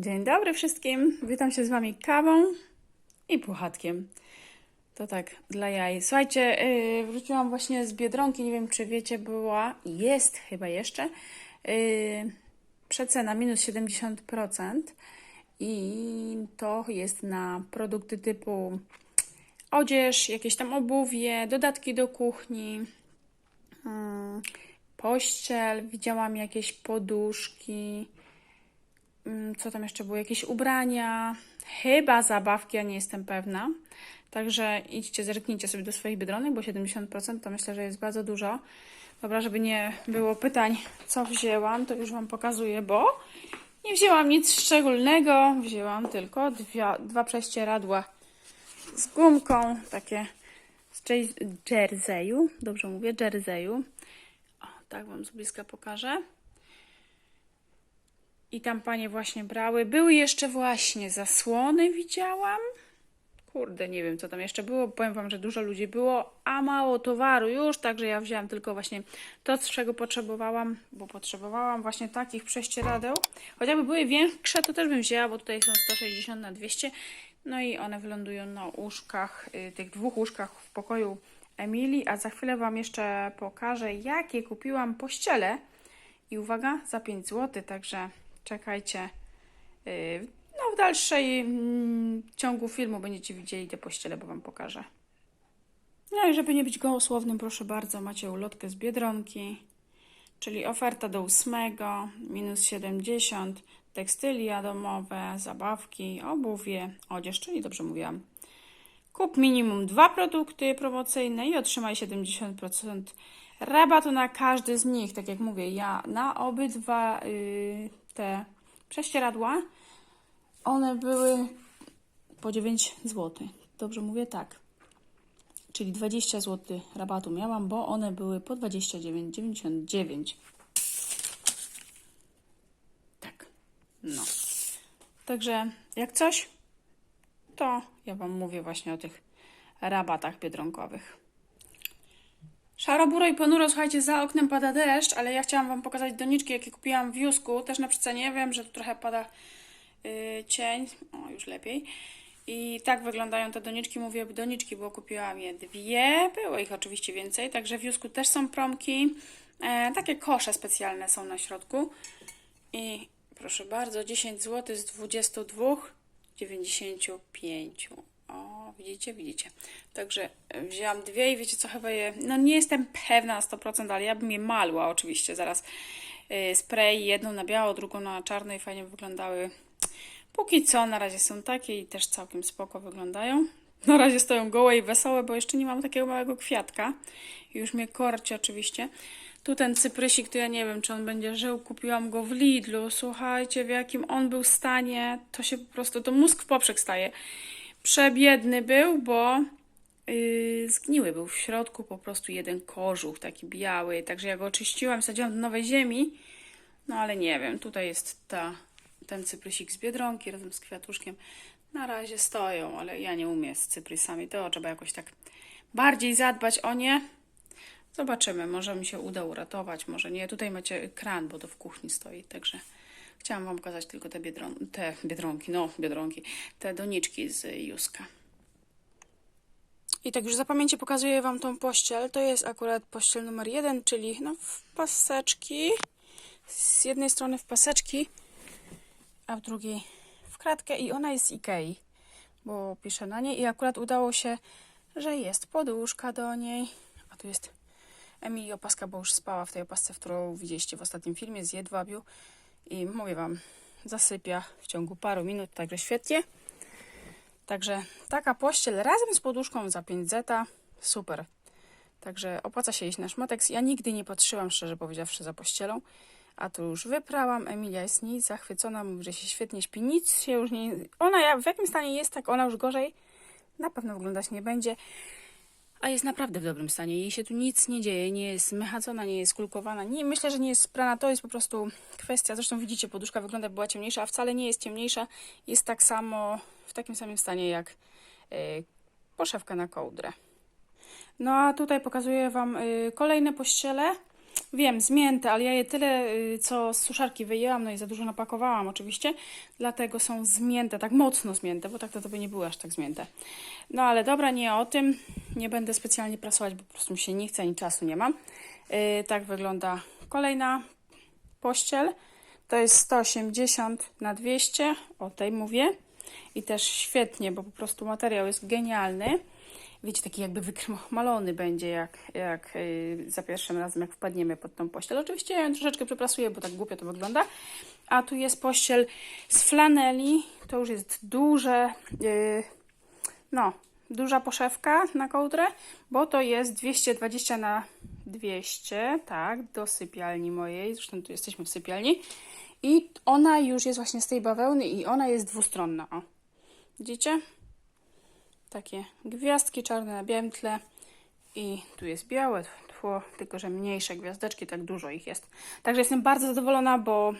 Dzień dobry wszystkim. Witam się z Wami kawą i puchatkiem. To tak dla jaj. Słuchajcie, yy, wróciłam właśnie z Biedronki. Nie wiem, czy wiecie, była, jest chyba jeszcze yy, przecena minus 70%. I to jest na produkty typu odzież, jakieś tam obuwie, dodatki do kuchni, mm, pościel. Widziałam jakieś poduszki. Mm, Co tam jeszcze było? Jakieś ubrania, chyba zabawki, ja nie jestem pewna. Także idźcie, zerknijcie sobie do swoich biedronek, bo 70% to myślę, że jest bardzo dużo. Dobra, żeby nie było pytań, co wzięłam, to już Wam pokazuję, bo nie wzięłam nic szczególnego. Wzięłam tylko dwie, dwa prześcieradła z gumką, takie z jerseyu, dobrze mówię, jerseyu. O, tak Wam z bliska pokażę. I tam panie właśnie brały. Były jeszcze właśnie zasłony, widziałam. Kurde, nie wiem co tam jeszcze było. Powiem wam, że dużo ludzi było, a mało towaru już, także ja wzięłam tylko właśnie to, czego potrzebowałam, bo potrzebowałam właśnie takich prześcieradeł. Chociażby były większe, to też bym wzięła, bo tutaj są 160 na 200. No i one wylądują na łóżkach, y, tych dwóch łóżkach w pokoju Emilii, a za chwilę wam jeszcze pokażę, jakie kupiłam pościele. I uwaga, za 5 zł, także czekajcie. Yy, No, w dalszej mm, ciągu filmu będziecie widzieli te pościele, bo Wam pokażę. No i żeby nie być gołosłownym, proszę bardzo, macie ulotkę z Biedronki, czyli oferta do 8, minus 70, tekstylia domowe, zabawki, obuwie, odzież, czyli dobrze mówiłam. Kup minimum dwa produkty promocyjne i otrzymaj 70% rabatu na każdy z nich. Tak jak mówię, ja na obydwa y, te prześcieradła one były po 9 zł. Dobrze mówię tak. Czyli 20 zł rabatu miałam, bo one były po 29,99. Tak. No. Także jak coś, to ja Wam mówię właśnie o tych rabatach biedronkowych. Szaro, i ponuro, słuchajcie, za oknem pada deszcz, ale ja chciałam Wam pokazać doniczki, jakie kupiłam w Jusku, też na przecenie. Wiem, że tu trochę pada yy, cień, o już lepiej. I tak wyglądają te doniczki, mówię doniczki, bo kupiłam je dwie, było ich oczywiście więcej, także w Jusku też są promki. E, takie kosze specjalne są na środku. I proszę bardzo, 10 zł z 22,95. Widzicie, widzicie. Także wzięłam dwie i wiecie co, chyba je, no nie jestem pewna na 100%, ale ja bym je malła oczywiście. Zaraz y, spray, jedną na biało, drugą na czarno i fajnie wyglądały. Póki co na razie są takie i też całkiem spoko wyglądają. Na razie stoją gołe i wesołe, bo jeszcze nie mam takiego małego kwiatka. Już mnie korci oczywiście. Tu ten cyprysik, to ja nie wiem, czy on będzie żył. Kupiłam go w Lidlu. Słuchajcie, w jakim on był stanie. To się po prostu, to mózg w poprzek staje. Przebiedny był, bo yy, zgniły był w środku po prostu jeden kożuch, taki biały. Także ja go oczyściłam, sadziłam do nowej ziemi. No ale nie wiem, tutaj jest ta, ten cyprysik z Biedronki razem z kwiatuszkiem. Na razie stoją, ale ja nie umiem z cyprysami. To trzeba jakoś tak bardziej zadbać o nie. Zobaczymy, może mi się uda uratować, może nie. Tutaj macie kran, bo to w kuchni stoi, także chciałam Wam pokazać tylko te, biedron te biedronki, no biedronki, te doniczki z Juska. I tak już za pamięci pokazuję Wam tą pościel. To jest akurat pościel numer jeden, czyli no w paseczki. Z jednej strony w paseczki, a w drugiej w kratkę i ona jest Ikei, bo piszę na niej i akurat udało się, że jest poduszka do niej, a tu jest Emilii opaska, bo już spała w tej opasce, którą widzieliście w ostatnim filmie z jedwabiu i mówię Wam, zasypia w ciągu paru minut, także świetnie. Także taka pościel razem z poduszką za 5 zeta, super. Także opłaca się iść na szmatek. Ja nigdy nie patrzyłam, szczerze powiedziawszy, za pościelą. A tu już wyprałam. Emilia jest nic zachwycona, mówi, że się świetnie śpi. Nic się już nie... Ona w jakim stanie jest, tak ona już gorzej na pewno wyglądać nie będzie. A jest naprawdę w dobrym stanie. Jej się tu nic nie dzieje. Nie jest mechacona, nie jest kulkowana. Nie, myślę, że nie jest sprana. To jest po prostu kwestia. Zresztą widzicie, poduszka wygląda, była ciemniejsza, a wcale nie jest ciemniejsza. Jest tak samo, w takim samym stanie jak yy, poszewka na kołdrę. No a tutaj pokazuję Wam y, kolejne pościele. Wiem, zmięte, ale ja je tyle, y, co z suszarki wyjęłam, no i za dużo napakowałam oczywiście, dlatego są zmięte, tak mocno zmięte, bo tak to, to by nie były aż tak zmięte. No ale dobra, nie o tym, nie będę specjalnie prasować, bo po prostu mi się nie chce, ani czasu nie mam. Y, tak wygląda kolejna pościel. To jest 180 na 200, o tej mówię. I też świetnie, bo po prostu materiał jest genialny. Wiecie, taki jakby wykrochmalony będzie, jak, jak yy, za pierwszym razem, jak wpadniemy pod tą pościel. Oczywiście ja ją troszeczkę przeprasuję, bo tak głupio to wygląda. A tu jest pościel z flaneli. To już jest duże, yy, no, duża poszewka na kołdrę, bo to jest 220 na 200, tak, do sypialni mojej. Zresztą tu jesteśmy w sypialni. I ona już jest właśnie z tej bawełny i ona jest dwustronna. O. Widzicie? Takie gwiazdki czarne na białym tle. I tu jest białe tło, tylko że mniejsze gwiazdeczki, tak dużo ich jest. Także jestem bardzo zadowolona, bo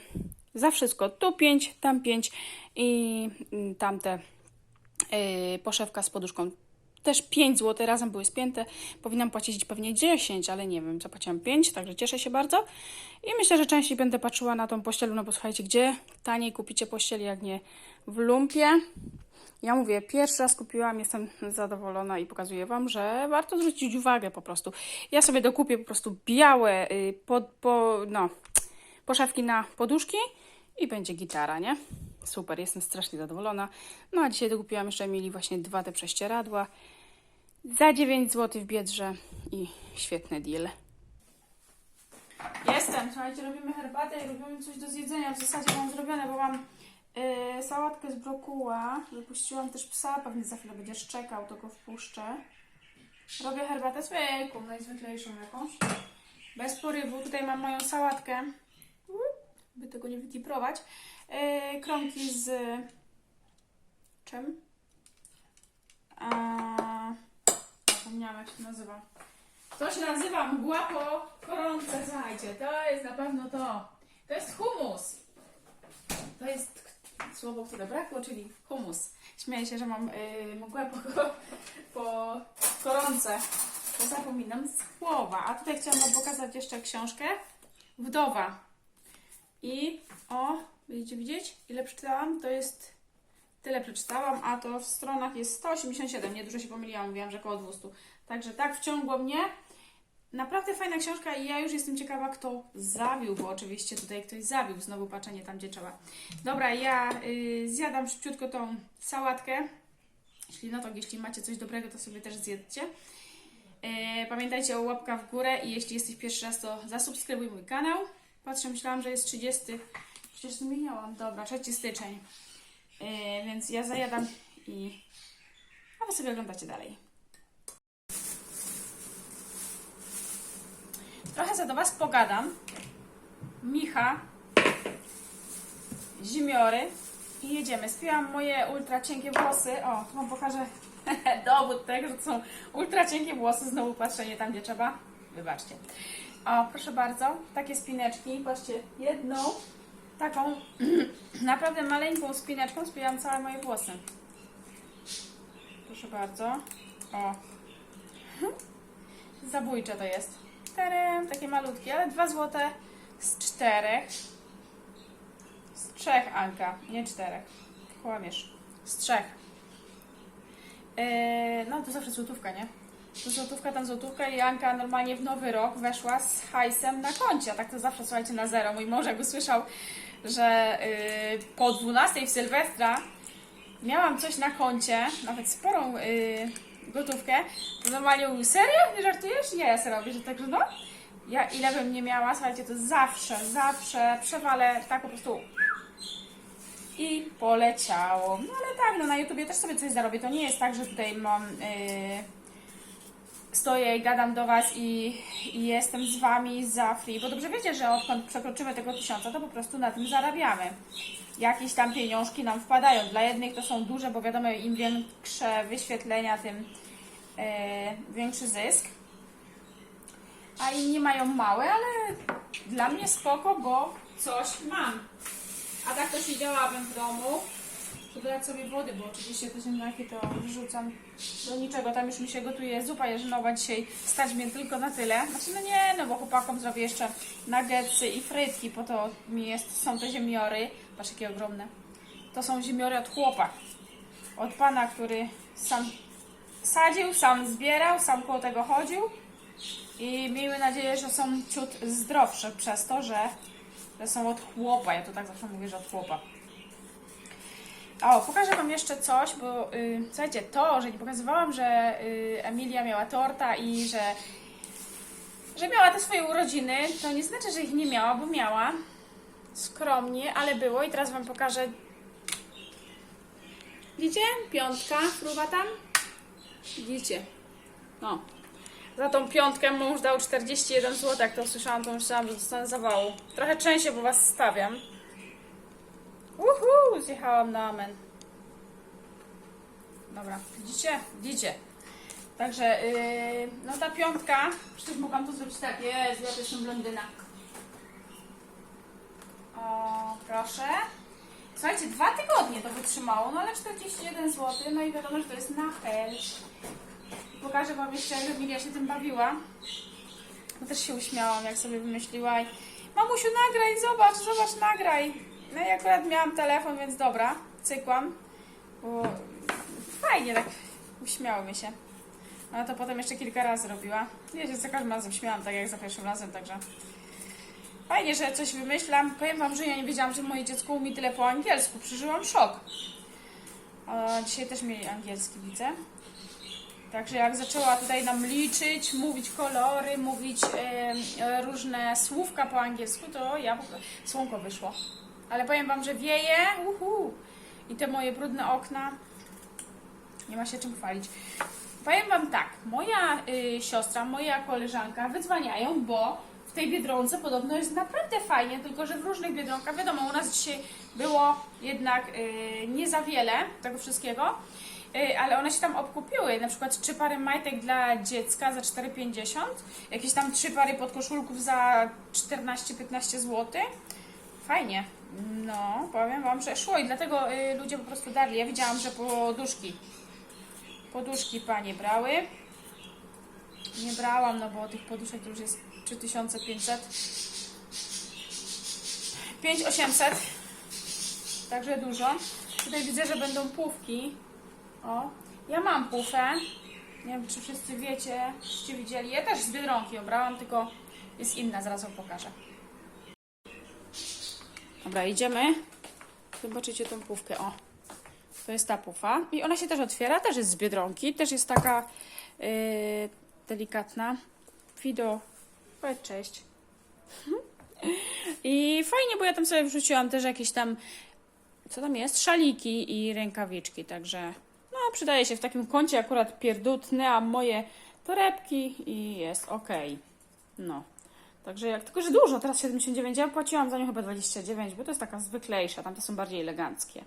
za wszystko tu 5, tam 5 i mm, tamte yy, poszewka z poduszką też 5 zł razem były spięte. Powinnam płacić pewnie 10, ale nie wiem, zapłaciłam 5, także cieszę się bardzo. I myślę, że częściej będę patrzyła na tą pościel, no bo słuchajcie, gdzie taniej kupicie pościeli, jak nie w lumpie. Ja mówię, pierwszy raz kupiłam, jestem zadowolona i pokazuję Wam, że warto zwrócić uwagę po prostu. Ja sobie dokupię po prostu białe y, po, po, no, poszewki na poduszki i będzie gitara, nie? Super, jestem strasznie zadowolona. No a dzisiaj dokupiłam jeszcze Emilii właśnie dwa te prześcieradła za 9 zł w Biedrze i świetny deal. Jestem, słuchajcie, robimy herbatę i robimy coś do zjedzenia. W zasadzie mam zrobione, bo mam yy, sałatkę z brokuła. Wypuściłam też psa, pewnie za chwilę będziesz czekał, to go wpuszczę. Robię herbatę zwykłą, najzwyklejszą jakąś. Bez porywu. Tutaj mam moją sałatkę. By tego nie wytiprować. Yy, kromki z... Czym? A... Zapomniałam jak się nazywa. To się nazywa mgła po koronce, słuchajcie. To jest na pewno to. To jest humus. To jest słowo, które brakło, czyli humus. Śmieję się, że mam yy, po, po koronce. Bo zapominam słowa. A tutaj chciałam Wam pokazać jeszcze książkę. Wdowa. I o, będziecie widzieć, ile przeczytałam? To jest tyle przeczytałam, a to w stronach jest 187. Nie dużo się pomyliłam, mówiłam, że około 200. Także tak wciągło mnie. Naprawdę fajna książka i ja już jestem ciekawa, kto zabił, bo oczywiście tutaj ktoś zabił. Znowu patrzenie tam, gdzie trzeba. Dobra, ja y, zjadam szybciutko tą sałatkę. Jeśli no to, jeśli macie coś dobrego, to sobie też zjedzcie. Y, pamiętajcie o łapkach w górę i jeśli jesteś pierwszy raz, to zasubskrybuj mój kanał. Patrzę, myślałam, że jest 30. Przecież zmieniałam. Dobra, 3 styczeń. Yy, więc ja zajadam i. A wy sobie oglądacie dalej. Trochę za do Was pogadam. Micha, zimiory i jedziemy. Spiłam moje ultra cienkie włosy. O, tu Wam pokażę dowód tego, że to są ultra cienkie włosy. Znowu patrzenie tam, gdzie trzeba. Wybaczcie. O, proszę bardzo, takie spineczki. Patrzcie, jedną taką naprawdę maleńką spineczką spięłam całe moje włosy. Proszę bardzo. O. Zabójcze to jest. Tarem, takie malutkie, ale 2 złote z czterech. Z trzech, Anka, nie czterech. Kłamiesz. Z trzech. Yy, no to zawsze złotówka, nie? Tu złotówka, tam złotówka i Anka normalnie w nowy rok weszła z hajsem na koncie. A tak to zawsze, słuchajcie, na zero. Mój mąż jak usłyszał, że yy, po 12 w Sylwestra miałam coś na koncie, nawet sporą yy, gotówkę, to normalnie mówił, serio? Nie żartujesz? Nie, ja serio robię, że tak, że no. Ja ile bym nie miała, słuchajcie, to zawsze, zawsze przewalę tak po prostu i poleciało. No ale tak, no na YouTubie też sobie coś zarobię. To nie jest tak, że tutaj mam... Yy, stoję i gadam do Was i, i jestem z Wami za free, bo dobrze wiecie, że odkąd przekroczymy tego tysiąca, to po prostu na tym zarabiamy. Jakieś tam pieniążki nam wpadają. Dla jednych to są duże, bo wiadomo, im większe wyświetlenia, tym e, większy zysk. A inni mają małe, ale dla mnie spoko, bo coś mam. A tak to siedziałabym w domu Dodać sobie wody, bo oczywiście te ziemniaki to wrzucam do niczego. Tam już mi się gotuje zupa jarzynowa dzisiaj. Stać mnie tylko na tyle. Znaczy no nie, no bo chłopakom zrobię jeszcze nuggetsy i frytki, po to mi jest, są te ziemiory. Patrz jakie ogromne. To są ziemiory od chłopa. Od pana, który sam sadził, sam zbierał, sam koło tego chodził. I miejmy nadzieję, że są ciut zdrowsze przez to, że, że są od chłopa. Ja to tak zawsze mówię, że od chłopa. O, pokażę Wam jeszcze coś, bo y, słuchajcie, to, że nie pokazywałam, że y, Emilia miała torta i że, że miała te swoje urodziny, to nie znaczy, że ich nie miała, bo miała. Skromnie, ale było i teraz Wam pokażę. Widzicie? Piątka, fruwa tam. Widzicie? No. Za tą piątkę mąż dał 41 zł, jak to usłyszałam, to myślałam, że dostanę zawału. Trochę częściej, bo Was stawiam. Uhu, zjechałam na amen. Dobra, widzicie? Widzicie. Także, yy, no ta piątka, przecież mogłam to zrobić tak, jest, ja też jestem blondyna. O, proszę. Słuchajcie, dwa tygodnie to wytrzymało, no ale 41 zł, no i wiadomo, że to jest na hel. Pokażę Wam jeszcze, jak Emilia się tym bawiła. No też się uśmiałam, jak sobie wymyśliła mamusiu nagraj, zobacz, zobacz, nagraj. No i akurat miałam telefon, więc dobra, cykłam. Bo fajnie tak uśmiało mi się. No to potem jeszcze kilka razy robiła. Wiecie, za każdym razem śmiałam, tak jak za pierwszym razem, także fajnie, że coś wymyślam. Powiem Wam, że ja nie wiedziałam, że moje dziecko umie tyle po angielsku. Przeżyłam szok. A dzisiaj też mieli angielski, widzę. Także jak zaczęła tutaj nam liczyć, mówić kolory, mówić e, różne słówka po angielsku, to ja słonko wyszło. Ale powiem wam, że wieje, uhu, i te moje brudne okna, nie ma się czym chwalić. Powiem wam tak, moja y, siostra, moja koleżanka wydzwaniają, bo w tej Biedronce podobno jest naprawdę fajnie, tylko że w różnych Biedronkach, wiadomo, u nas dzisiaj było jednak y, nie za wiele tego wszystkiego, y, ale one się tam obkupiły, na przykład trzy pary majtek dla dziecka za 4,50, jakieś tam trzy pary podkoszulków za 14-15 zł. Fajnie. No, powiem Wam, że szło i dlatego y, ludzie po prostu darli. Ja widziałam, że poduszki, poduszki panie brały. Nie brałam, no bo tych poduszek to już jest 3500. 5800. Także dużo. Tutaj widzę, że będą pówki. O, ja mam pufę. Nie wiem, czy wszyscy wiecie, czy widzieli. Ja też z Biedronki ją brałam, tylko jest inna, zaraz Wam pokażę. Dobra, idziemy. Zobaczycie tą pufkę. O, to jest ta pufa. I ona się też otwiera, też jest z Biedronki. Też jest taka yy, delikatna. Fido, powiedz cześć. I fajnie, bo ja tam sobie wrzuciłam też jakieś tam, co tam jest? Szaliki i rękawiczki, także no przydaje się w takim kącie akurat pierdutne, a moje torebki i jest ok. No. Także jak, tylko że dużo, teraz 79, ja płaciłam za nią chyba 29, bo to jest taka zwyklejsza, tamte są bardziej eleganckie.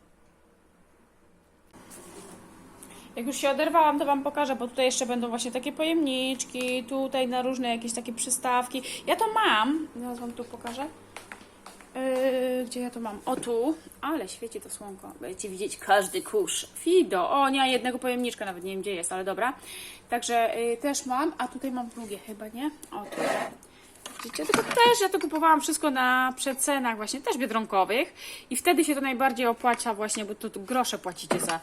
Jak już się oderwałam, to Wam pokażę, bo tutaj jeszcze będą właśnie takie pojemniczki, tutaj na różne jakieś takie przystawki. Ja to mam, zaraz Wam tu pokażę. Yy, gdzie ja to mam? O tu, ale świeci to słonko. Będziecie widzieć każdy kurz. Fido, o nie, jednego pojemniczka nawet nie wiem gdzie jest, ale dobra. Także yy, też mam, a tutaj mam drugie chyba, nie? O tu. Widzicie, tylko też ja to kupowałam wszystko na przecenach właśnie, też biedronkowych i wtedy się to najbardziej opłaca właśnie, bo to grosze płacicie za,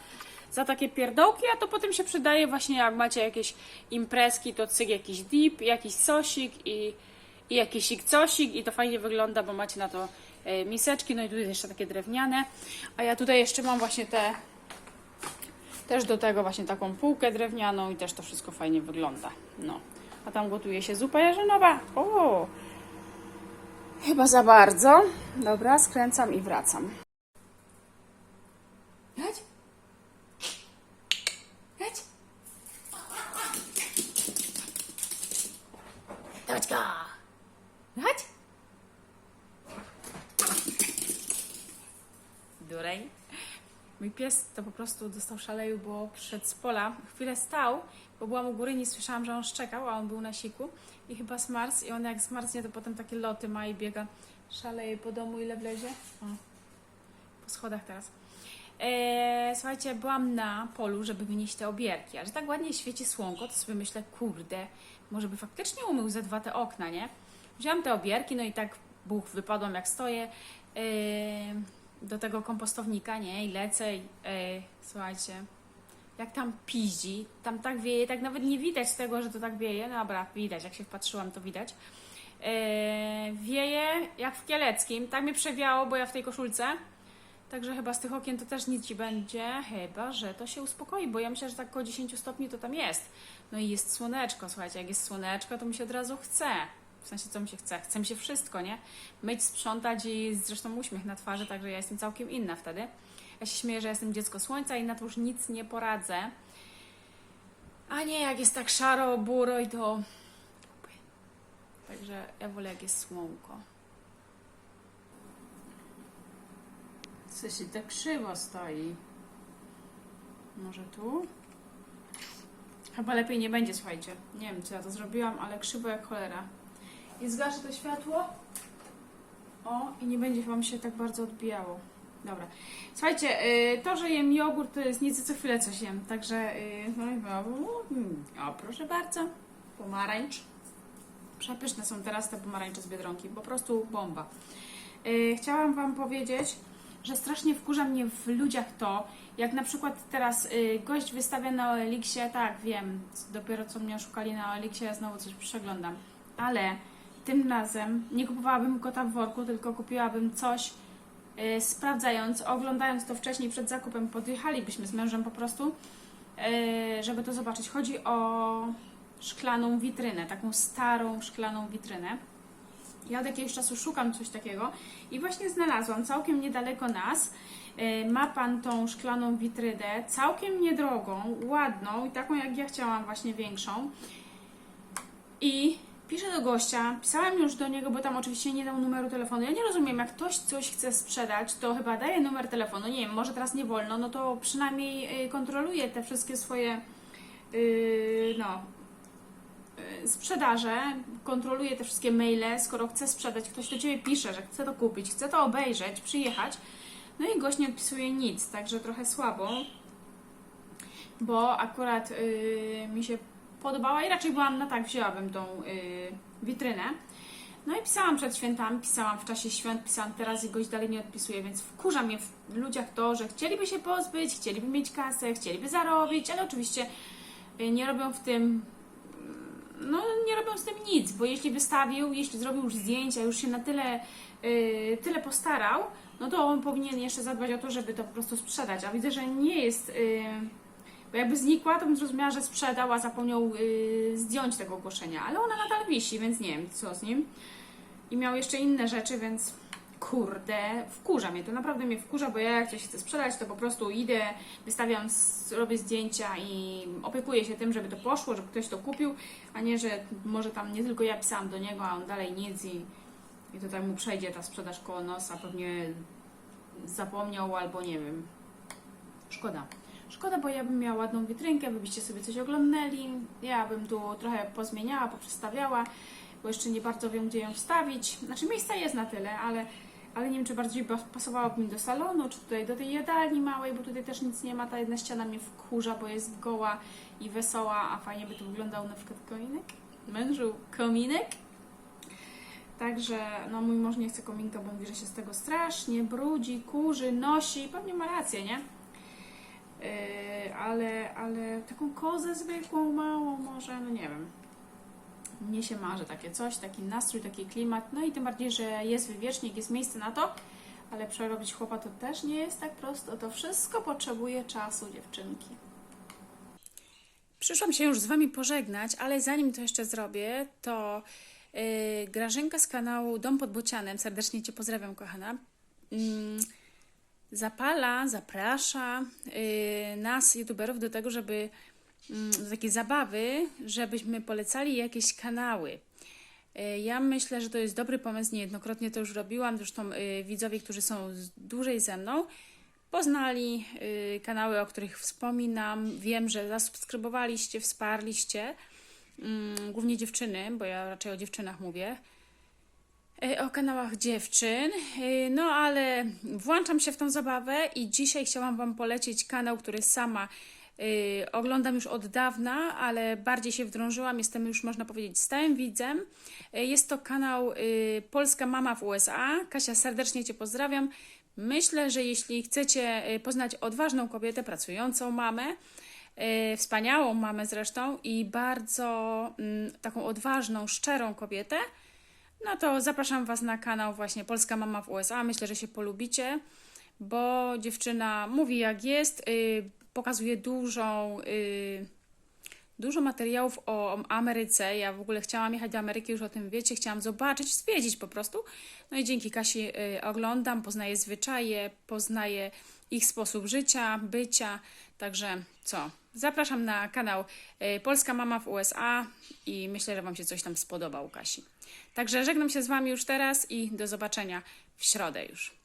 za takie pierdołki, a to potem się przydaje właśnie jak macie jakieś imprezki, to cyk jakiś dip, jakiś sosik i, i jakiś ikcosik i to fajnie wygląda, bo macie na to e, miseczki, no i tutaj jeszcze takie drewniane, a ja tutaj jeszcze mam właśnie te też do tego właśnie taką półkę drewnianą i też to wszystko fajnie wygląda. No. A tam gotuje się zupa jarzynowa. O! Chyba za bardzo. Dobra, skręcam i wracam. Chodź. Chodź go. Chodź. Dureń. Mój pies to po prostu dostał szaleju, bo przyszedł z pola. Chwilę stał, bo byłam u góry, nie słyszałam, że on szczekał, a on był na siku. I chyba smars. I on jak smarsnie, to potem takie loty ma i biega. Szaleje po domu, ile wlezie. O. Po schodach teraz. E, słuchajcie, byłam na polu, żeby wynieść te obierki, a że tak ładnie świeci słonko, to sobie myślę, kurde, może by faktycznie umył ze dwa te okna, nie? Wziąłam te obierki, no i tak buch, wypadłam jak stoję e, do tego kompostownika, nie? I lecę i e, słuchajcie, jak tam piździ, tam tak wieje, tak nawet nie widać tego, że to tak wieje, no dobra, widać, jak się wpatrzyłam, to widać. E, wieje jak w Kieleckim, tak mnie przewiało, bo ja w tej koszulce, Także chyba z tych okien to też nic ci będzie, chyba że to się uspokoi, bo ja myślę, że tak około 10 stopni to tam jest. No i jest słoneczko, słuchajcie, jak jest słoneczko, to mi się od razu chce. W sensie, co mi się chce? Chce mi się wszystko, nie? Myć, sprzątać i zresztą uśmiech na twarzy, także ja jestem całkiem inna wtedy. Ja się śmieję, że jestem dziecko słońca i na to już nic nie poradzę. A nie, jak jest tak szaro, buro i to... Także ja wolę, jak jest słonko. Co się tak krzywo stoi? Może tu? Chyba lepiej nie będzie, słuchajcie. Nie wiem, co ja to zrobiłam, ale krzywo jak cholera. I zgaszę to światło. O, i nie będzie mi się tak bardzo odbijało. Dobra. Słuchajcie, y, to, że jem jogurt, to jest nic co chwilę coś jem. Także, y, no i mm, o, proszę bardzo. Pomarańcz. Przepyszne są teraz te pomarańcze z Biedronki. Po prostu bomba. Y, Chciałam Wam powiedzieć, że strasznie wkurza mnie w ludziach to, jak na przykład teraz gość wystawia na OLX-ie, tak wiem, dopiero co mnie oszukali na OLX-ie, ja znowu coś przeglądam, ale tym razem nie kupowałabym kota w worku, tylko kupiłabym coś y, sprawdzając, oglądając to wcześniej przed zakupem, podjechalibyśmy z mężem po prostu, y, żeby to zobaczyć. Chodzi o szklaną witrynę, taką starą szklaną witrynę. Ja od jakiegoś czasu szukam coś takiego i właśnie znalazłam całkiem niedaleko nas. y, Ma pan tą szklaną witrynę, całkiem niedrogą, ładną i taką jak ja chciałam, właśnie większą. I piszę do gościa, pisałam już do niego, bo tam oczywiście nie dał numeru telefonu. Ja nie rozumiem, jak ktoś coś chce sprzedać, to chyba daje numer telefonu. Nie wiem, może teraz nie wolno, no to przynajmniej y, kontroluje te wszystkie swoje, yy, no, y, sprzedaże, kontroluje te wszystkie maile, skoro chce sprzedać, ktoś do Ciebie pisze, że chce to kupić, chce to obejrzeć, przyjechać, no i gość nie odpisuje nic, także trochę słabo, bo akurat y, mi się podobała i raczej byłam na tak, wzięłabym tą y, witrynę. No i pisałam przed świętami, pisałam w czasie świąt, pisałam teraz i gość dalej nie odpisuje, więc wkurza mnie w ludziach to, że chcieliby się pozbyć, chcieliby mieć kasę, chcieliby zarobić, ale oczywiście y, nie robią w tym no nie robią z tym nic, bo jeśli wystawił, jeśli zrobił już zdjęcia, już się na tyle, yy, tyle postarał, no to on powinien jeszcze zadbać o to, żeby to po prostu sprzedać. A widzę, że nie jest. Yy, bo jakby znikła, to bym zrozumiała, że sprzedał, a zapomniał yy, zdjąć tego ogłoszenia. Ale ona nadal wisi, więc nie wiem co z nim. I miał jeszcze inne rzeczy, więc kurde, wkurza mnie to, naprawdę mnie wkurza, bo ja jak coś chcę sprzedać, to po prostu idę, wystawiam, robię zdjęcia i opiekuję się tym, żeby to poszło, żeby ktoś to kupił, a nie, że może tam nie tylko ja pisałam do niego, a on dalej nic i, i to tak mu przejdzie ta sprzedaż koło nosa, pewnie zapomniał albo nie wiem. Szkoda. Szkoda, bo ja bym miała ładną witrynkę, wy byście sobie coś oglądnęli, ja bym tu trochę pozmieniała, poprzestawiała, bo jeszcze nie bardzo wiem, gdzie ją wstawić. Znaczy miejsca jest na tyle, ale, ale nie wiem, czy bardziej pas- pasowałoby mi do salonu, czy tutaj do tej jadalni małej, bo tutaj też nic nie ma. Ta jedna ściana mnie wkurza, bo jest goła i wesoła, a fajnie by tu wyglądał na przykład kominek. Mężu, kominek? Także, no mój mąż nie chce kominka, bo mówi, że się z tego strasznie brudzi, kurzy, nosi. Pewnie ma rację, nie? Yy, ale, ale taką kozę zwykłą, małą może, no nie wiem. Mnie się marzy takie coś, taki nastrój, taki klimat, no i tym bardziej, że jest wywiecznik, jest miejsce na to, ale przerobić chłopa to też nie jest tak prosto. To wszystko potrzebuje czasu, dziewczynki. Przyszłam się już z Wami pożegnać, ale zanim to jeszcze zrobię, to yy, Grażynka z kanału Dom pod Bocianem, serdecznie Cię pozdrawiam, kochana. Mm, zapala, zaprasza yy, nas, youtuberów, do tego, żeby mm, do takiej zabawy, żebyśmy polecali jakieś kanały. Yy, Ja myślę, że to jest dobry pomysł, niejednokrotnie to już robiłam, zresztą yy, widzowie, którzy są dłużej ze mną, poznali kanały, o których wspominam. Wiem, że zasubskrybowaliście, wsparliście, mm, głównie dziewczyny, bo ja raczej o dziewczynach mówię. E, o kanałach dziewczyn. E, No ale włączam się w tą zabawę i dzisiaj chciałam Wam polecić kanał, który sama e, oglądam już od dawna, ale bardziej się wdrążyłam. Jestem już, można powiedzieć, stałym widzem. Jest to kanał Polska Mama w USA. Kasia, serdecznie Cię pozdrawiam. Myślę, że jeśli chcecie poznać odważną kobietę, pracującą mamę, wspaniałą mamę zresztą i bardzo mm, taką odważną, szczerą kobietę, no to zapraszam Was na kanał właśnie Polska Mama w USA. Myślę, że się polubicie, bo dziewczyna mówi jak jest, y, pokazuje dużą, y, dużo materiałów o Ameryce. Ja w ogóle chciałam jechać do Ameryki, już o tym wiecie, chciałam zobaczyć, zwiedzić po prostu. No i dzięki Kasi y, oglądam, poznaję zwyczaje, poznaję ich sposób życia, bycia. Także co? Zapraszam na kanał y, Polska Mama w USA i myślę, że Wam się coś tam spodoba u Kasi. Także żegnam się z Wami już teraz i do zobaczenia w środę już.